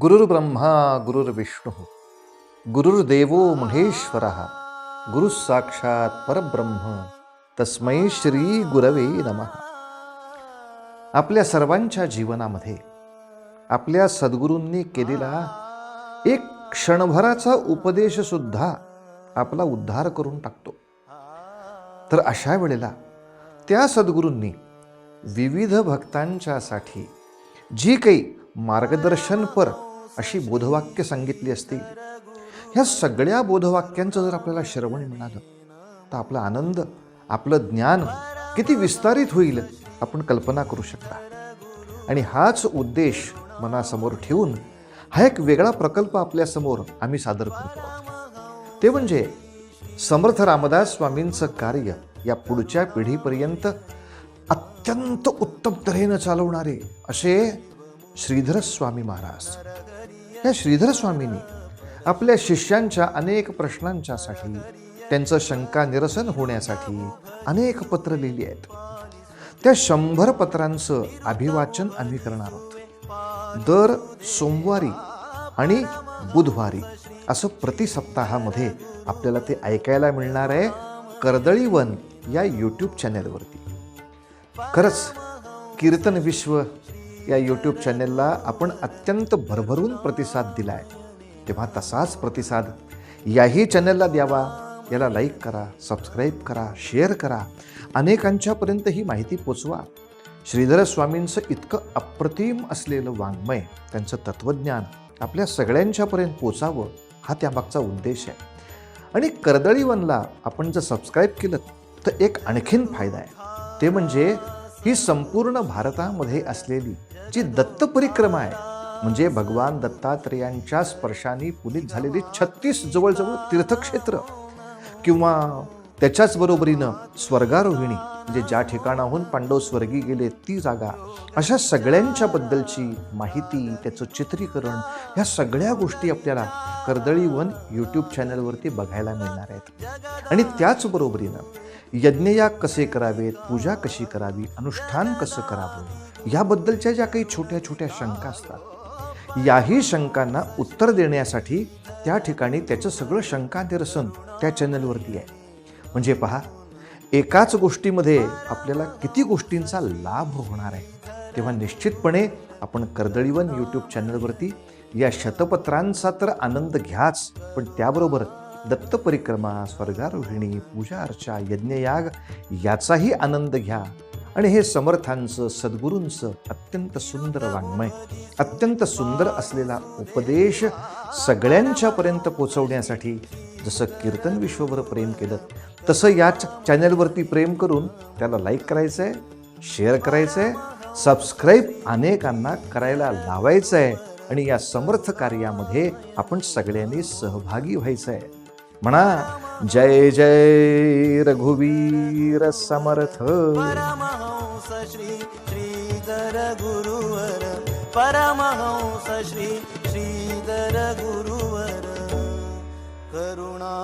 गुरुर्ब्रह्मा गुरुर्विष्णू। गुरुर्देवो महेश्वर। गुरु साक्षात परब्रह्म। तस्मै श्री गुरवे नमः। आपल्या सर्वांच्या जीवनामध्ये आपल्या सद्गुरूंनी केलेला एक क्षणभराचा उपदेश सुद्धा आपला उद्धार करून टाकतो. तर अशा वेळेला त्या सद्गुरूंनी विविध भक्तांच्यासाठी जी काही मार्गदर्शनपर अशी बोधवाक्य सांगितली असतील. ह्या सगळ्या बोधवाक्यांचं जर आपल्याला श्रवण मिळालं तर आपला आनंद आपलं ज्ञान किती विस्तारित होईल आपण कल्पना करू शकता. आणि हाच उद्देश मनासमोर ठेवून हा एक वेगळा प्रकल्प आपल्यासमोर आम्ही सादर करतो. ते म्हणजे समर्थ रामदास स्वामींचं कार्य या पुढच्या पिढीपर्यंत अत्यंत उत्तम तऱ्हेनं चालवणारे असे श्रीधर स्वामी महाराज. या श्रीधर स्वामींनी आपल्या शिष्यांच्या अनेक प्रश्नांच्यासाठी त्यांचं शंका निरसन होण्यासाठी अनेक पत्र लिहिली आहेत. त्या शंभर पत्रांचं अभिवाचन आम्ही करणार आहोत. दर सोमवारी आणि बुधवारी असं प्रति सप्ताहामध्ये आपल्याला ते ऐकायला मिळणार आहे कर्दळीवन या यूट्यूब चॅनेलवरती खरंच कीर्तन विश्व या यूट्यूब चॅनेलला आपण अत्यंत भरभरून प्रतिसाद दिला आहे तेव्हा तसाच प्रतिसाद याही चॅनेलला द्यावा. याला लाईक करा सबस्क्राईब करा शेअर करा. अनेकांच्यापर्यंत ही माहिती पोचवा. श्रीधर स्वामींचं इतकं अप्रतिम असलेलं वाङ्मय त्यांचं तत्त्वज्ञान आपल्या सगळ्यांच्यापर्यंत पोचावं हा त्यामागचा उद्देश आहे. आणि कर्दळीवनला आपण जर सबस्क्राईब केलं तर एक आणखीन फायदा आहे. ते म्हणजे ही संपूर्ण भारतामध्ये असलेली जी दत्त परिक्रमा आहे म्हणजे भगवान दत्तात्रेयांच्या स्पर्शाने पुनीत झालेली छत्तीस जवळजवळ तीर्थक्षेत्र किंवा त्याच्याच बरोबरीनं स्वर्गारोहिणी म्हणजे ज्या ठिकाणाहून पांडव स्वर्गी गेले ती जागा अशा सगळ्यांच्या बद्दलची माहिती त्याचं चित्रीकरण ह्या सगळ्या गोष्टी आपल्याला कर्दळी वन यूट्यूब चॅनलवरती बघायला मिळणार आहेत. आणि त्याचबरोबरीनं यज्ञया कसे करावेत पूजा कशी करावी अनुष्ठान कसं करावं याबद्दलच्या ज्या काही छोट्या छोट्या शंका असतात याही शंकांना उत्तर देण्यासाठी त्या ठिकाणी त्याचं सगळं शंका निरसन त्या चॅनलवरती आहे. म्हणजे पहा एकाच गोष्टीमध्ये आपल्याला किती गोष्टींचा लाभ होणार आहे तेव्हा निश्चितपणे आपण कर्दळीवन यूट्यूब चॅनलवरती या शतपत्रांचा तर आनंद घ्याच पण त्याबरोबर दत्त परिक्रमा स्वर्गारोहिणी पूजा अर्चा यज्ञयाग याचाही आनंद घ्या. आणि हे समर्थांचं सद्गुरूंचं अत्यंत सुंदर वाङ्मय अत्यंत सुंदर असलेला उपदेश सगळ्यांच्यापर्यंत पोचवण्यासाठी जसं कीर्तन विश्वभर प्रेम केलं तसं याच चॅनलवरती प्रेम करून त्याला लाईक करायचं आहे शेअर करायचं आहे सबस्क्राईब अनेकांना करायला लावायचं आहे आणि या समर्थ कार्यामध्ये आपण सगळ्यांनी सहभागी व्हायचं आहे म्हणा जय जय रघुवीर समर्थ. परमहंस श्री श्रीधर गुरुवर परमहंस श्री श्रीधर गुरुवर करुणा